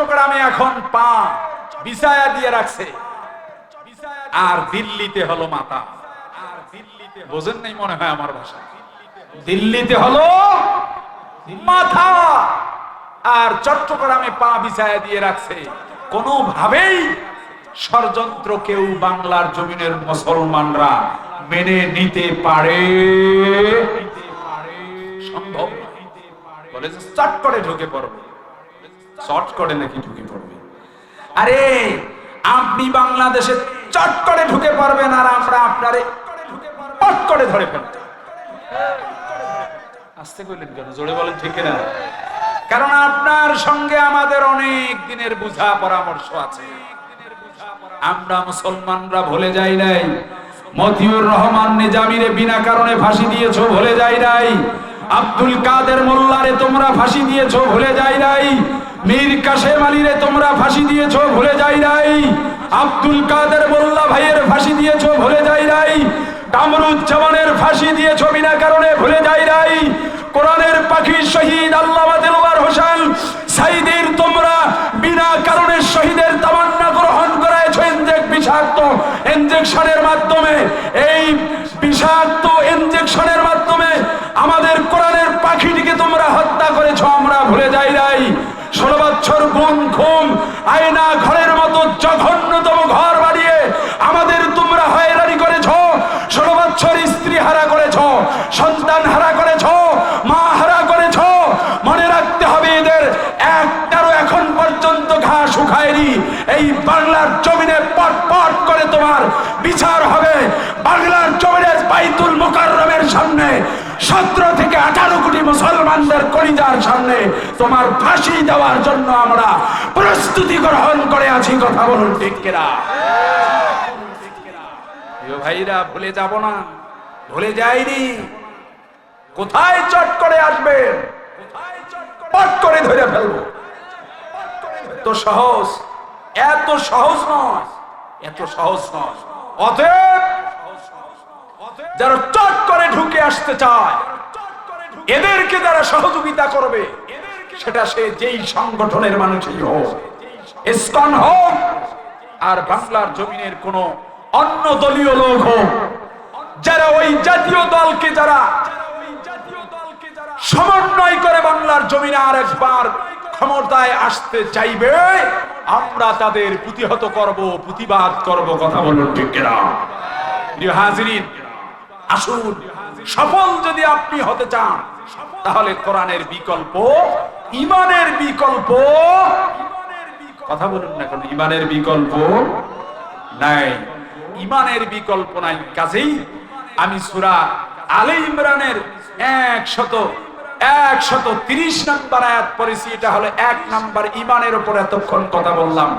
চট্টগ্রামে এখন পা বিছায়া দিয়ে রাখছে। আর দিল্লিতে হলো মাথা। আর দিল্লিতে বোঝেন নাই মনে হয় আমার ভাষা? দিল্লিতে হলো মাথা। আর চট্টগ্রামে পা বিছায়া দিয়ে রাখছে। কোনোভাবেই ষড়যন্ত্র কেউ বাংলার জমিনের মুসলমানরা মেনে নিতে পারে। সম্ভব। বলে চট করে ঢুকে পড়বে। চট করে নাকি ঢুকে পড়বে। আরে, আপনি বাংলাদেশে চট করে ঢুকে পারবেন আর আমরা আপনারে পট করে ধরে আসতে কইলেন কেন? জোরে বলেন, ঠিক না কারণ আপনার সঙ্গে আমাদের অনেক দিনের বুঝা পরামর্শ আছে। আমরা মুসলমানরা ভুলে যাই নাই। মতিউর রহমান নিজামিরে বিনা কারণে ফাঁসি দিয়েছ, ভুলে যাই নাই। আব্দুল কাদের মোল্লারে তোমরা ফাঁসি দিয়েছ, ভুলে যাই নাই। মীর কাশেম আলীরে তোমরা ফাঁসি দিয়েছ, ভুলে যাই নাই। আব্দুল কাদের মোল্লা ভাইয়ের ফাঁসি দিয়েছ, ভুলে যাই নাই। কামরুজ্জামানের ফাঁসি দিয়েছ বিনা কারণে, ভুলে যাই নাই। কোরআনের পাখি শহীদ আল্লামা দিলওয়ার হোসেন সাইদের তোমরা বিনা কারণে শহীদের তামান্না গ্রহণ করাইছো ইনজেক বিষাক্ত ইনজেকশনের মাধ্যমে। এই বিষাক্ত ইনজেকশনের মাধ্যমে আমাদের কোরআনের এই বাংলার জমিনে পট পট করে তোমার বিচার হবে। বাংলার জমিনের বাইতুল মোকাররমের সামনে সতেরো থেকে আঠারো কোটি মুসলমানদের কলিজার সামনে তোমার ফাঁসি দেওয়ার জন্য আমরা প্রস্তুতি গ্রহণ করে আছি। কথা বলুন ঠিক ভাইরা, ভুলে যাব না। ভুলে যাইনি। কোথায় চট করে আসবেন পট করে ধরে ফেলব। এত সহজ। এত সহজ নয়। এত সহজ নয়। অতএব যারা চট করে ঢুকে আসতে চায়, এদেরকে যারা সহযোগিতা করবে, সেটা সে যেই সংগঠনের মানুষই হোক, ইসকন হোক, আর বাংলার জমিনের কোন অন্য দলীয় লোক হোক, যারা ওই জাতীয় দলকে যারা সমন্বয় করে বাংলার জমিনে আর একবার ক্ষমতায় আসতে চাইবে আমরা তাদের প্রতিহত করব, প্রতিবাদ করব, কথা বলুন ঠিক হাজিরিন, আসুন, সফল যদি আপনি হতে চান, তাহলে কোরআনের বিকল্প, ইমানের বিকল্প, কথা বলুন না কোন, ইমানের বিকল্প নাই। ইমানের বিকল্প নাই, কাজেই আমি সুরা আলে ইমরানের একশত একশত তিরিশ নাম্বার আয়াত পড়েছি এটা হলো এক নাম্বার ইমানের উপর এতক্ষণ কথা বললাম।